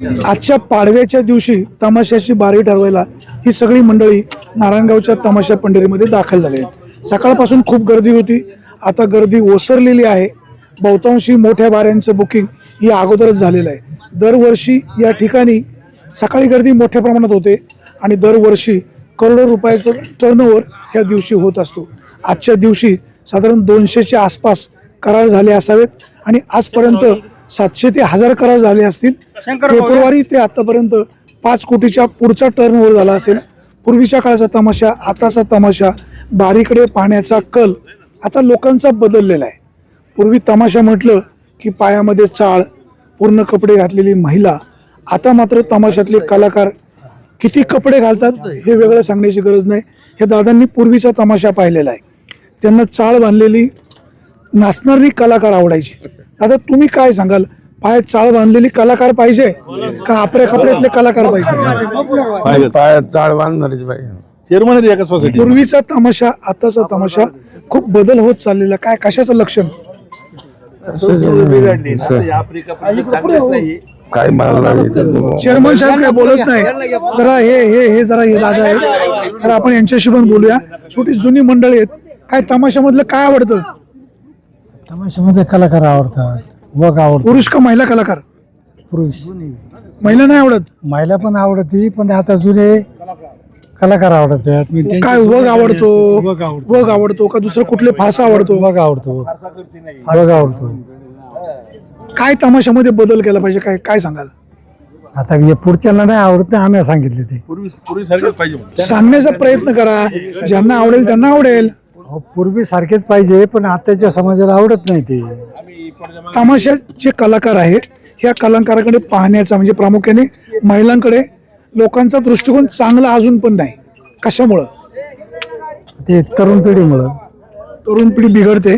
आजच्या पाडव्याच्या दिवशी तमाशाची बारी ठरवायला ही सगळी मंडळी नारायणगावच्या तमाशा पंढरीमध्ये दाखल झाली आहेत. सकाळपासून खूप गर्दी होती. आता गर्दी ओसरलेली आहे. बहुतांशी मोठ्या बाऱ्यांचं बुकिंग ही अगोदरच झालेलं आहे. दरवर्षी या ठिकाणी सकाळी गर्दी मोठ्या प्रमाणात होते आणि दरवर्षी करोडो रुपयाचं टर्नओव्हर ह्या दिवशी होत असतो. आजच्या दिवशी साधारण दोनशेच्या आसपास करार झाले असावेत आणि आजपर्यंत सातशे ते हजार करार झाले असतील. फेब्रुवारी ते आतापर्यंत पाच कोटीच्या पुढचा टर्नओव्हर झाला असेल. पूर्वीच्या काळाचा तमाशा आताचा तमाशा बारीकडे पाहण्याचा कल आता लोकांचा बदललेला आहे. पूर्वी तमाशा म्हटलं की पायामध्ये चाळ पूर्ण कपडे घातलेली महिला आता मात्र तमाशातले कलाकार किती कपडे घालतात हे वेगळं सांगण्याची गरज नाही. हे दादांनी पूर्वीचा तमाशा पाहिलेला आहे. त्यांना चाळ बांधलेली नाचणारी कलाकार आवडायची. आता तुम्ही काय सांगाल? पायात चाळ बांधलेली कलाकार पाहिजे का आपल्या कपड्यातले कलाकार पाहिजे? पायात चाळ बांधणारीच पाहिजे चेअरमन आहेत एका सोसायटी पूर्वीचा तमाशा आताचा तमाशा खूप बदल होत चाललेला. काय कशाचं लक्षण? काय मला लागायचं चेअरमन साहेब काय बोलत नाही. जरा हे हे हे जरा हे दादा आहे तर आपण यांच्याशी पण बोलूया. छोटी जुनी मंडळी आहेत. काय तमाशामधलं काय आवडतं? तमाशामध्ये कलाकार आवडतात वग आवडतो पुरुष का महिला कलाकार? पुरुष. महिला नाही आवडत? महिला पण आवडती पण आता जुने कलाकार आवडतात मी त्यांचे- काय वग आवडतो? वग आवडतो. वग आवडतो का दुसरं कुठले फारसा आवडतो? वग आवडतो. वग आवडतो. काय तमाशामध्ये बदल केला पाहिजे? काय काय सांगाल? आता हे पुढच्याला नाही आवडत नाही आम्ही सांगितले ते. पूर्वी पूर्वी सारखेच पाहिजे. म्हणून. सांगण्याचा प्रयत्न करा. ज्यांना आवडेल त्यांना आवडेल. अहो, पूर्वी सारखेच पाहिजे पण आताच्या समाजाला आवडत नाही ते. तमाशाचे कलाकार आहेत ह्या कलाकाराकडे पाहण्याचा म्हणजे प्रामुख्याने महिलांकडे लोकांचा दृष्टिकोन चांगला अजून पण नाही. कशामुळं? ते तरुण पिढीमुळं. तरुण पिढी बिघडते.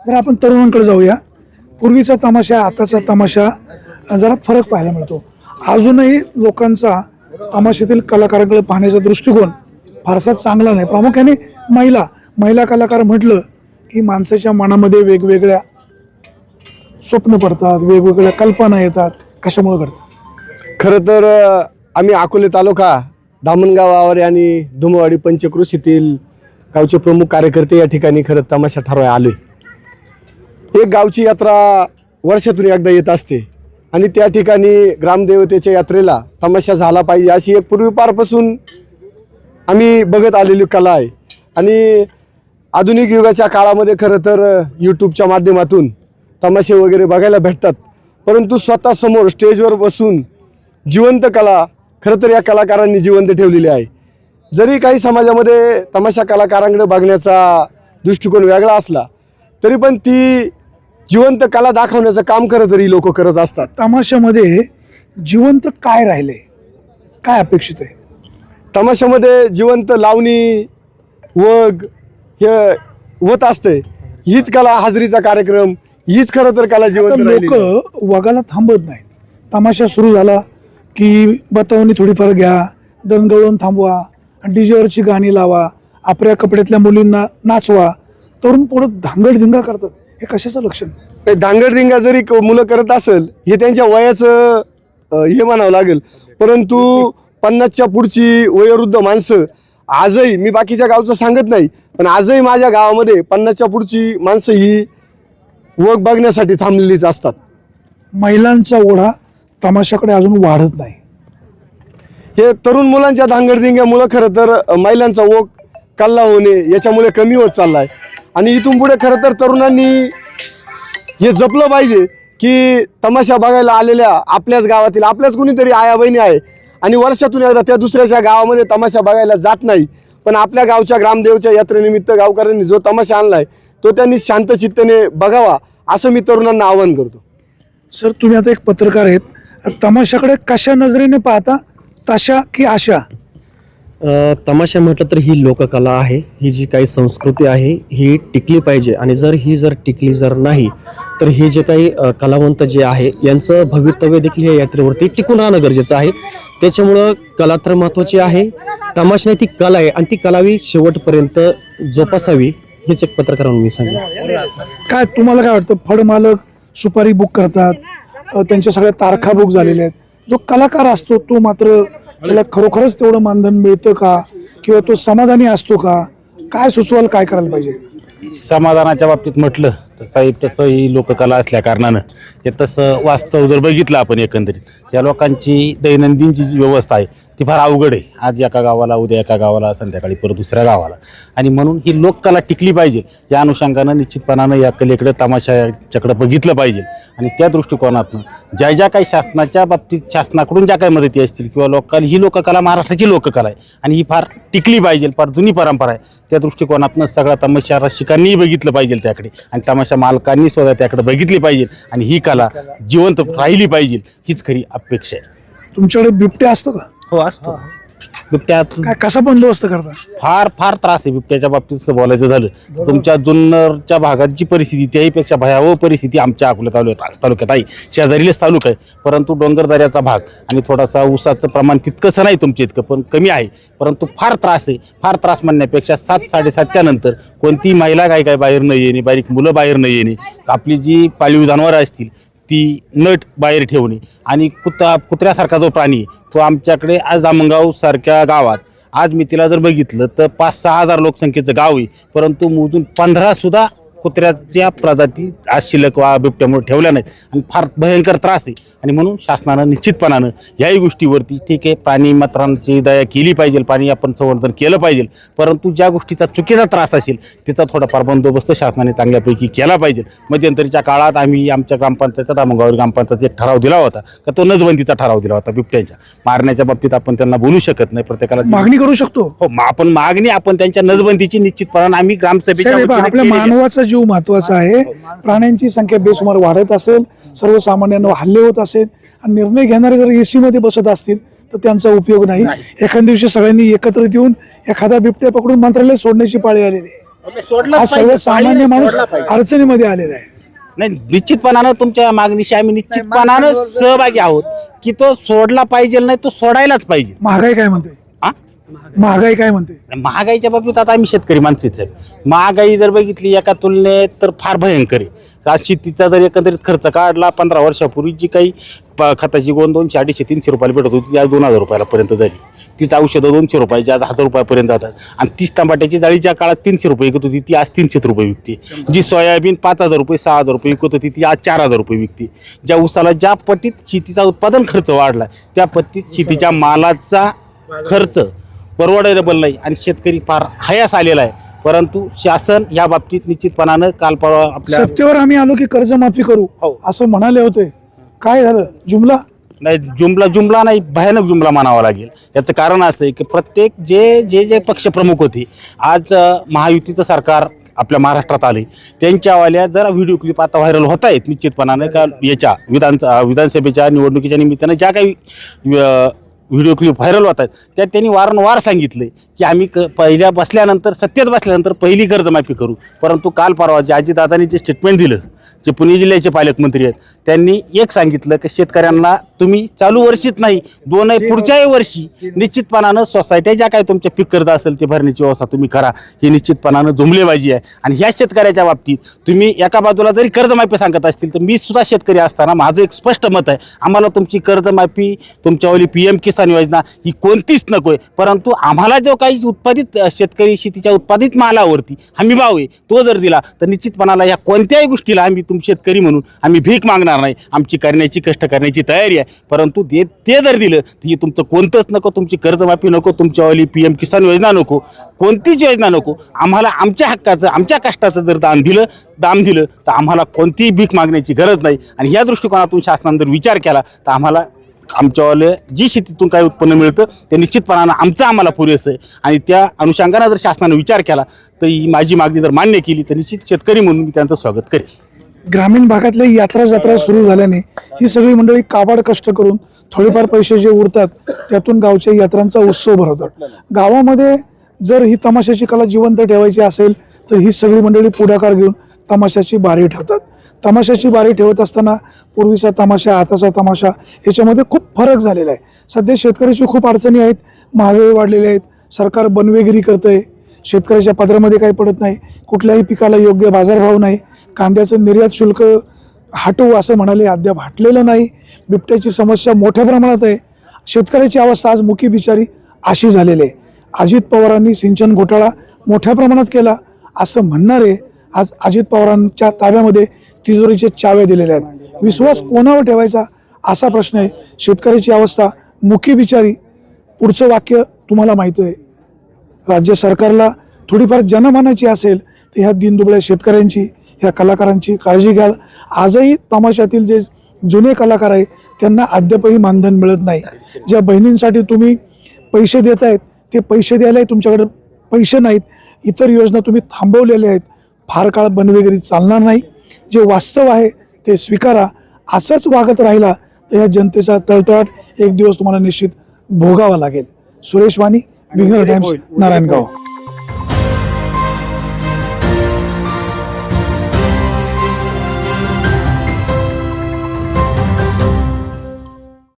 तर आपण तरुणांकडे जाऊया. पूर्वीचा तमाशा आताचा तमाशा अ, जरा फरक पाहायला मिळतो. अजूनही लोकांचा तमाशातील कलाकारांकडे पाहण्याचा दृष्टिकोन फारसा चांगला नाही. प्रामुख्याने महिला. महिला कलाकार म्हटलं की माणसाच्या मनामध्ये वेगवेगळ्या स्वप्न पडतात वेगवेगळ्या कल्पना येतात. कशामुळे घडतं? खरं तर आम्ही अकोले तालुका धामणगाव आवारे आणि धुमवाडी पंचक्रोशीतील गावचे प्रमुख कार्यकर्ते या ठिकाणी खरं तमाशा ठरवाय आलोय. एक गावची यात्रा वर्षातून एकदा येत असते आणि त्या ठिकाणी ग्रामदेवतेच्या यात्रेला तमाशा झाला पाहिजे अशी एक पूर्वीपारपासून आम्ही बघत आलेली कला आहे. आणि आधुनिक युगाच्या काळामध्ये खरं तर यूट्यूबच्या माध्यमातून तमाशे वगैरे बघायला भेटतात. परंतु स्वतः समोर स्टेजवर बसून जिवंत कला खरं तर या कलाकारांनी जिवंत ठेवलेली आहे. जरी काही समाजामध्ये तमाशा कलाकारांकडे बघण्याचा दृष्टिकोन वेगळा असला तरी पण ती जिवंत कला दाखवण्याचं काम खरं तरी लोक करत असतात. तमाशामध्ये जिवंत काय राहिले? काय अपेक्षित आहे? तमाशामध्ये जिवंत लावणी वग हे होत असते हीच कला हाजरीचा कार्यक्रम हीच खरं तर कला जिवंत लोक वगाला थांबत नाहीत. तमाशा सुरू झाला की बतावणी थोडीफार घ्या दणगळून थांबवा डीजेवरची गाणी लावा आपल्या कपड्यातल्या मुलींना नाचवा. तरुण पुढं धांगडधिंगा करतात. हे कशाचं लक्षण? धांगडधिंगा जरी मुलं करत असेल हे त्यांच्या वयाचं हे म्हणावं लागेल. परंतु पन्नासच्या पुढची वयोवृद्ध माणसं आजही मी बाकीच्या गावचं सांगत नाही पण आजही माझ्या गावामध्ये पन्नासच्या पुढची माणसं ही वग बघण्यासाठी थांबलेलीच असतात. महिलांचा ओढा तमाशाकडे अजून वाढत नाही. हे तरुण मुलांच्या धांगडधिंग्यामुळं खरं तर महिलांचा ओघ कल्ला होणे याच्यामुळे कमी होत चाललाय. आणि इथून पुढे खरं तर तरुणांनी हे जपलं पाहिजे की तमाशा बघायला आलेल्या आपल्याच गावातील आपल्याच कुणीतरी आया बहिणी आहे आणि वर्षातून एकदा त्या दुसऱ्याच्या गावामध्ये तमाशा बघायला जात नाही पण आपल्या गावच्या ग्रामदेवच्या यात्रेनिमित्त गावकऱ्यांनी जो तमाशा आणलाय तो त्यांनी शांतचित्तेने बघावा असं मी तरुणांना आवाहन करतो. सर तुम्ही आता एक पत्रकार आहेत. तमाशाकडे कशा नजरेने पाहता तशा की आशा तमाशा म्हटलं तर ही लोककला आहे ही जी काही संस्कृती आहे ही टिकली पाहिजे. आणि जर ही जर टिकली जर नाही तर हे जे काही कलावंत जे आहे यांचं भवितव्य देखील या यात्रेवरती टिकून राहणं गरजेचं आहे. त्याच्यामुळं कला तर महत्त्वाची आहे. तमाशा नाही ती कला आहे आणि ती कलावी शेवटपर्यंत जोपासावी हेच एक पत्रकार म्हणून मी सांगेन. काय तुम्हाला काय वाटतं? फड मालक सुपारी बुक करतात अ, त्यांच्या सगळ्या तारखा बुक झालेल्या आहेत. जो कलाकार असतो तो मात्र त्याला खरोखरच तेवढं मानधन मिळतं का? किंवा तो समाधानी असतो का? काय सुचवाल काय करायला पाहिजे? समाधानाच्या बाबतीत म्हटलं तर साहेब तसं ही लोककला असल्या कारणानं हे तसं वास्तव जर बघितलं आपण एकंदरीत या लोकांची दैनंदिनची जी व्यवस्था आहे ती फार अवघड आहे. आज एका गावाला उद्या एका गावाला संध्याकाळी परत दुसऱ्या गावाला. आणि म्हणून ही लोककला टिकली पाहिजे या अनुषंगानं निश्चितपणानं या कलेकडे तमाशाच्याकडे बघितलं पाहिजे. आणि त्या दृष्टिकोनातून ज्या ज्या काही शासनाच्या बाबतीत शासनाकडून ज्या काही मदती असतील किंवा लोकल ही लोककला महाराष्ट्राची लोककला आहे. आणि ही फार टिकली पाहिजे फार जुनी परंपरा आहे. त्या दृष्टिकोनातून सगळ्या तमाशा रसिकांनीही बघितलं पाहिजे त्याकडे. आणि तमाशा मालकांनी सुद्धा त्याकडे बघितली पाहिजे आणि ही कला जिवंत राहिली पाहिजे हीच खरी अपेक्षा आहे. तुमच्याकडे बिबट्या असतो का? हो असतो. बिबट्यात काय कसा बंदोबस्त करता? फार फार त्रास आहे बिबट्याच्या बाबतीत बोलायचं झालं. तुमच्या जुन्नरच्या भागात जी परिस्थिती त्याहीपेक्षा भयावह परिस्थिती आमच्या अकोला तालुक्यात तालुक्यात आहे. शेजारीलेच तालुका आहे. परंतु डोंगरदऱ्याचा भाग आणि थोडासा ऊसाचं प्रमाण तितकंसं नाही तुमच्या इतकं पण कमी आहे. परंतु फार त्रास आहे. फार त्रास म्हणण्यापेक्षा सात साडेसातच्या नंतर कोणती महिला काय काय बाहेर न येणे बारीक मुलं बाहेर न येणे आपली जी पाळीव जनावरं असतील ती नट बाहेर ठेवणे. आणि कुत्रा कुत्र्यासारखा जो प्राणी आहे, तो आमच्याकडे आज दामणगावसारख्या गावात. आज मी तिला जर बघितलं तर पाच सहा हजार लोकसंख्येचं गाव आहे. परंतु मोजून पंधरासुद्धा कुत्र्याच्या प्रजाती आज शिल्लक वा बिबट्यामुळे ठेवल्या नाहीत. आणि फार भयंकर त्रास आहे. आणि म्हणून शासनानं निश्चितपणानं याही गोष्टीवरती ठीक आहे प्राणी मात्रांची दया केली पाहिजे प्राणी आपण संवर्धन केलं पाहिजे. परंतु ज्या गोष्टीचा चुकीचा त्रास असेल त्याचा थोडाफार बंदोबस्त शासनाने चांगल्यापैकी केला पाहिजे. मध्यंतरीच्या काळात आम्ही आमच्या ग्रामपंचायत दामगावर ग्रामपंचायत एक ठराव दिला होता का तो नजबंदीचा ठराव दिला होता बिबट्यांच्या. मारण्याच्या बाबतीत आपण त्यांना बोलू शकत नाही प्रत्येकाला मागणी करू शकतो. हो मा- आपण मागणी आपण त्यांच्या नजबंदीची निश्चितपणाने आम्ही ग्रामसभेच्या आपल्या. मानवाचा जीव महत्त्वाचा आहे. प्राण्यांची संख्या बेसुमार वाढत असेल सर्वसामान्यांवर हल्ले होत असेल आणि निर्णय घेणारे जर एसी मध्ये बसत असतील तर त्यांचा उपयोग नाही. एखाद्या दिवशी सगळ्यांनी एकत्रित येऊन एखादा बिबट्या पकडून मंत्रालय सोडण्याची पाळी आलेली आहे. हा सर्वसामान्य माणूस अडचणीमध्ये आलेला आहे. नाही निश्चितपणानं तुमच्या मागणीशी आम्ही निश्चितपणानं सहभागी आहोत की तो सोडला पाहिजे नाही तो सोडायलाच पाहिजे. महागाई काय म्हणते? महागाई. काय म्हणते? महागाईच्या बाबतीत आता आम्ही शेतकरी माणसेच आहे महागाई जर बघितली एका तुलनेत तर फार भयंकर आहे. आज शेतीचा जर एकंदरीत खर्च काढला पंधरा वर्षापूर्वी जी काही प- खताची गोंद दोनशे अडीचशे तीनशे रुपयाला भेटत होती ती आज दोन हजार रुपयाला पर्यंत झाली. तीच औषधं दोनशे रुपयाची आज हजार रुपयापर्यंत जातात. आणि तीच टमाट्याची जाळी ज्या काळात तीनशे रुपये विकत होती ती आज तीनशे रुपये विकते. जी सोयाबीन पाच हजार रुपये सहा हजार रुपये विकत होती ती आज चार हजार रुपये विकते. ज्या उसाला ज्या पटीत शेतीचा उत्पादन खर्च वाढला त्या पटीत शेतीच्या मालाचा खर्च परवडेबल नाही आणि शेतकरी फार खायास आलेला आहे. परंतु शासन या बाबतीत निश्चितपणानं काल परवा आपल्या सत्तेवर आम्ही आलो की कर्जमाफी करू. हो. असं म्हणाले होते. काय झालं? जुमला? नाही जुमला जुमला नाही भयानक जुमला मानावा लागेल. याचं कारण असं आहे की प्रत्येक जे जे जे पक्षप्रमुख होते आज अ, महायुतीचं सरकार आपल्या महाराष्ट्रात आले त्यांच्यावाल्या जरा व्हिडिओ क्लिप आता व्हायरल होत आहेत निश्चितपणानं. का याच्या विधान विधानसभेच्या निवडणुकीच्या निमित्तानं ज्या काही अ, व्हिडिओ क्लिप व्हायरल होत आहेत. त्यात त्यांनी वारंवार सांगितले की आम्ही क पहिल्या बसल्यानंतर सत्तेत बसल्यानंतर पहिली कर्जमाफी करू. परंतु काल परवा जे अजितदादांनी जे स्टेटमेंट दिलं जे पुणे जिल्ह्याचे पालकमंत्री आहेत त्यांनी एक सांगितलं की शेतकऱ्यांना तुम्ही चालू वर्षीच नाही दोन पुढच्याही वर्षी निश्चितपणानं सोसायट्या ज्या काय तुमच्या पीक कर्ज असेल ते भरण्याची व्यवस्था तुम्ही करा. ही निश्चितपणानं जुमलेबाजी आहे. आणि ह्या शेतकऱ्याच्या बाबतीत तुम्ही एका बाजूला जरी कर्जमाफी सांगत असतील तर मी सुद्धा शेतकरी असताना माझं एक स्पष्ट मत आहे. आम्हाला तुमची कर्जमाफी तुमच्यावाली पी एम किसान योजना ही कोणतीच नको आहे. परंतु आम्हाला जो काही उत्पादित शेतकरी शेतीच्या उत्पादित मालावरती हमी भाव आहे. तो जर दिला तर निश्चितपणाला या कोणत्याही गोष्टीला आम्ही तुम शेतकरी म्हणून आम्ही भीक मागणार नाही. आमची करण्याची कष्ट करण्याची तयारी आहे. परंतु ते ते जर दिलं तर तुमचं कोणतंच नको तुमची कर्जमाफी नको तुमच्यावाली पी एम किसान योजना नको कोणतीच योजना नको. आम्हाला आमच्या हक्काचं आमच्या कष्टाचं जर दान दिलं दाम दिलं तर आम्हाला कोणतीही भीक मागण्याची गरज नाही. आणि या दृष्टिकोनातून शासनानं जर विचार केला तर आम्हाला आमच्यावाले जी शेतीतून काही उत्पन्न मिळतं ते निश्चितपणानं आमचं आम्हाला पुरेसं आहे. आणि त्या अनुषंगानं जर शासनानं विचार केला तर ही माझी मागणी जर मान्य केली तर निश्चित शेतकरी म्हणून मी त्यांचं स्वागत करेन. ग्रामीण भागातल्या यात्रा जत्रा सुरू झाल्याने ही सगळी मंडळी काबाड कष्ट करून थोडेफार पैसे जे उरतात त्यातून गावच्या यात्रांचा उत्सव भरवतात. गावामध्ये जर ही तमाशाची कला जिवंत ठेवायची असेल तर ही सगळी मंडळी पुढाकार घेऊन तमाशाची बारी ठेवतात. तमाशाची बारी ठेवत असताना पूर्वीचा तमाशा आताचा तमाशा याच्यामध्ये खूप फरक झालेला आहे. सध्या शेतकऱ्याची खूप अडचणी आहेत महागाई वाढलेली आहेत सरकार बनवेगिरी करतंय शेतकऱ्याच्या पदरामध्ये काही पडत नाही कुठल्याही पिकाला योग्य बाजारभाव नाही कांद्याचं निर्यात शुल्क हटवू असं म्हणाले अद्याप हटलेलं नाही बिबट्याची समस्या मोठ्या प्रमाणात आहे. शेतकऱ्याची अवस्था आज मुखी बिचारी अशी झालेली आहे. अजित पवारांनी सिंचन घोटाळा मोठ्या प्रमाणात केला असं म्हणणारे आज अजित पवारांच्या ताब्यामध्ये तिजोरीचे चाव्या दिलेल्या आहेत. विश्वास कोणावर ठेवायचा असा प्रश्न आहे. शेतकऱ्याची अवस्था मुखी बिचारी. पुढचं वाक्य तुम्हाला माहिती आहे. राज्य सरकारला थोडीफार जनमानाची असेल तर ह्या दिनदुबळ्या शेतकऱ्यांची ह्या कलाकारांची काळजी घ्याल. आजही तमाशातील जे जुने कलाकार आहे त्यांना अद्यापही मानधन मिळत नाही. ज्या बहिणींसाठी तुम्ही पैसे देत आहेत ते पैसे द्यायलाही तुमच्याकडे पैसे नाहीत. इतर योजना तुम्ही थांबवलेल्या आहेत. फार काळ बनवेगिरी चालणार नाही. जे वास्तव आहे ते स्वीकारा असंच वागत राहिला तर ह्या जनतेचा तळतळाट एक दिवस तुम्हाला निश्चित भोगावा लागेल. सुरेश वाणी बिगर टाइम्स नारायणगाव.